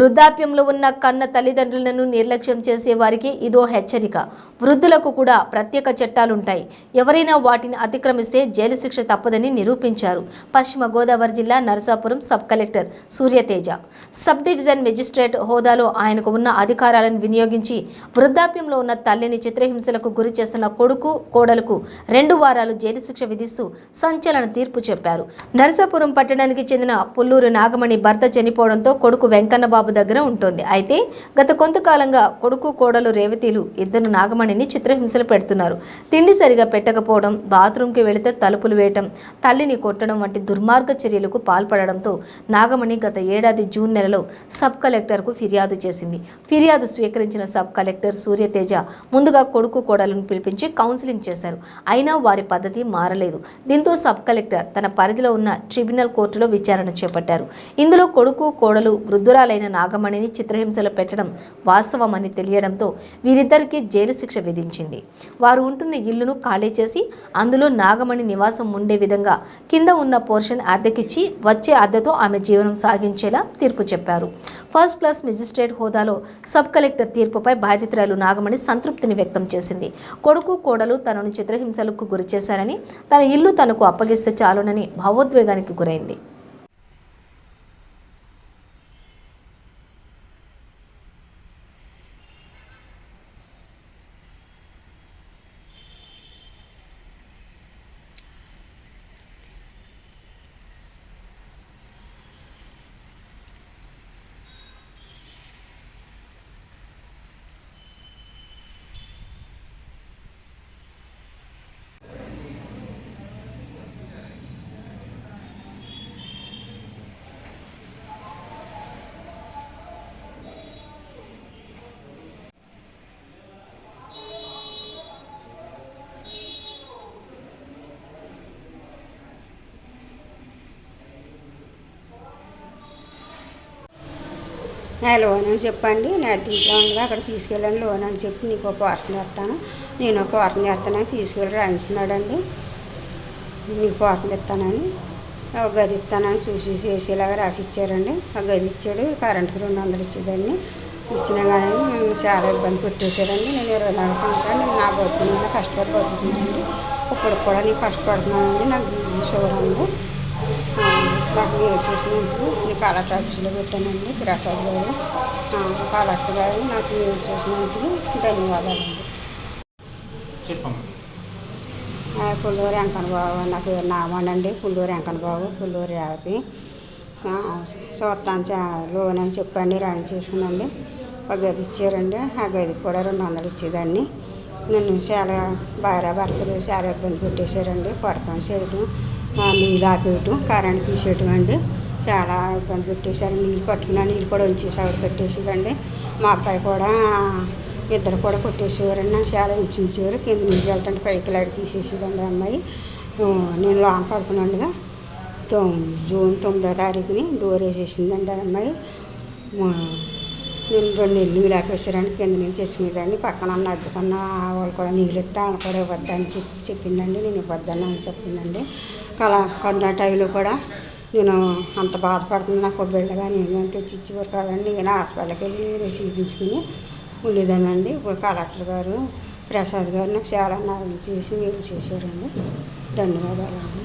వృద్ధాప్యంలో ఉన్న కన్న తల్లిదండ్రులను నిర్లక్ష్యం చేసే వారికి ఇదో హెచ్చరిక. వృద్ధులకు కూడా ప్రత్యేక చట్టాలుంటాయి. ఎవరైనా వాటిని అతిక్రమిస్తే జైలు శిక్ష తప్పదని నిరూపించారు. పశ్చిమ గోదావరి జిల్లా Narasapuram sub collector Suryateja. Sub division magistrate హోదాలో ఆయనకు ఉన్న అధికారాలను వినియోగించి వృద్ధాప్యంలో ఉన్న తల్లిని చిత్రహింసలకు గురి చేస్తున్న కొడుకు కోడలకు రెండు వారాలు జైలు శిక్ష విధిస్తూ సంచలన తీర్పు చెప్పారు. నరసాపురం పట్టణానికి చెందిన పుల్లూరు నాగమణి భర్త చనిపోవడంతో కొడుకు వెంకన్న బాబు దగ్గర ఉంటుంది. అయితే గత కొంతకాలంగా కొడుకు కోడలు రేవతిలు ఇద్దరు నాగమణిని చిత్రహింసలు పెడుతున్నారు. తిండి సరిగా పెట్టకపోవడం బాత్రూంకి వెళితే తలుపులు వేయటం తల్లిని కొట్టడం వంటి దుర్మార్గ చర్యలకు పాల్పడడంతో నాగమణి గత ఏడాది జూన్ నెలలో సబ్ కలెక్టర్కు ఫిర్యాదు చేసింది. ఫిర్యాదు స్వీకరించిన సబ్ కలెక్టర్ సూర్యతేజ ముందుగా కొడుకు కోడలను పిలిపించి కౌన్సిలింగ్ చేశారు. అయినా వారి పద్ధతి మారలేదు. దీంతో సబ్ కలెక్టర్ తన పరిధిలో ఉన్న ట్రిబ్యునల్ కోర్టులో విచారణ చేపట్టారు. ఇందులో కొడుకు కోడలు వృద్ధురాలైన నాగమణిని చిత్రహింసలు పెట్టడం వాస్తవమని తెలియడంతో వీరిద్దరికీ జైలు శిక్ష విధించింది. వారు ఉంటున్న ఇల్లును ఖాళీ చేసి అందులో నాగమణి నివాసం ఉండే విధంగా కింద ఉన్న పోర్షన్ అద్దెకిచ్చి వచ్చే అద్దెతో ఆమె జీవనం సాగించేలా తీర్పు చెప్పారు. ఫస్ట్ క్లాస్ మెజిస్ట్రేట్ హోదాలో సబ్ కలెక్టర్ తీర్పుపై బాధితురాలు నాగమణి సంతృప్తిని వ్యక్తం చేసింది. కొడుకు కోడలు తనను చిత్రహింసలకు గురి చేశారని తన ఇల్లు తనకు అప్పగిస్తే చాలునని భావోద్వేగానికి గురైంది. నా లోన్ అని చెప్పండి. నేను అద్దెంట్లో ఉండగా అక్కడ తీసుకెళ్ళండి లోన్ అని చెప్పి నీకు ఒక పార్సల్ ఇస్తాను. నేను ఒక పార్సల్ చేస్తాను తీసుకెళ్ళి రాయించున్నాడండి. నీకు పార్సల్ ఇస్తానని ఒక గది ఇస్తానని చూసి చేసేలాగా రాసి ఇచ్చారండి ఆ గది ఇచ్చాడు కరెంట్కి రెండు వందలు ఇచ్చేదాన్ని. ఇచ్చినా కానీ మేము చాలా ఇబ్బంది పెట్టేశారండి. నేను ఇరవై నాలుగు సంవత్సరాలు నేను నా బతుకుని కష్టపడి బతుకుతున్నానండి. ఇప్పుడు కూడా నేను కష్టపడుతున్నానండి. నాకు షుగర్ ఉంది. నాకు మేలు చేసినందుకు ఈ కలెక్టర్ ఆఫీస్లో పెట్టానండి ప్రసాద్ గారు ఆ, కలెక్టర్ గారు నాకు మేలు చేసినందుకు ధన్యవాదాలండి పుల్లూరు వెంకన్న బాబు నాకు నామండి పుల్లూరు వెంకన్న బాబు పుల్లూరు రేవతి చూస్తాను లోన్ అని చెప్పండి రాయించేసానండి ఒక గది ఇచ్చారండి ఆ గదికి కూడా రెండు వందలు ఇచ్చేదాన్ని. నన్ను చాలా భార్య భర్తలు చాలా ఇబ్బంది పెట్టేశారండి. కొడతాం చేయటం నీళ్ళు ఆపేయటం కరెంట్ తీసేయటం అండి. చాలా ఇబ్బంది పెట్టేశారు. నీళ్ళు పట్టుకున్నా నీళ్ళు కూడా ఉంచేసి ఆవిడ పెట్టేసేదండి. మా అబ్బాయి కూడా ఇద్దరు కూడా కొట్టేసేవారండి. నన్ను చాలా హింసించేవారు. కింద నుంచి వెళ్తుంటే పైకి లాడి తీసేసేదండి అమ్మాయి. నేను లోన పడుతున్నాండుగా జూన్ తొమ్మిదో తారీఖుని డోర్ వేసేసిందండి ఆ అమ్మాయి. మా- నేను రెండు నెలలు నీళ్ళు ఆపేసారని కింద నుంచి తెచ్చినదాన్ని పక్కన ఉన్న అద్దెకున్న వాళ్ళు కూడా నీళ్ళు ఇస్తా ఆమె కూడా ఇవ్వద్దని చెప్పి చెప్పిందండి. నేను ఇవ్వద్దని అని చెప్పిందండి. కలా కొన్న టైంలో కూడా నేను అంత బాధపడుతుంది. నాకు బిడ్డగా నేను తెచ్చి ఇచ్చేవారు కదండి. నేను హాస్పిటల్కి వెళ్ళి నేను చూపించుకుని ఉండేదానండి ఇప్పుడు కలెక్టర్ గారు ప్రసాద్ గారు నాకు చాలా నాలుగు చేసి మీరు చేశారండి. ధన్యవాదాలండి.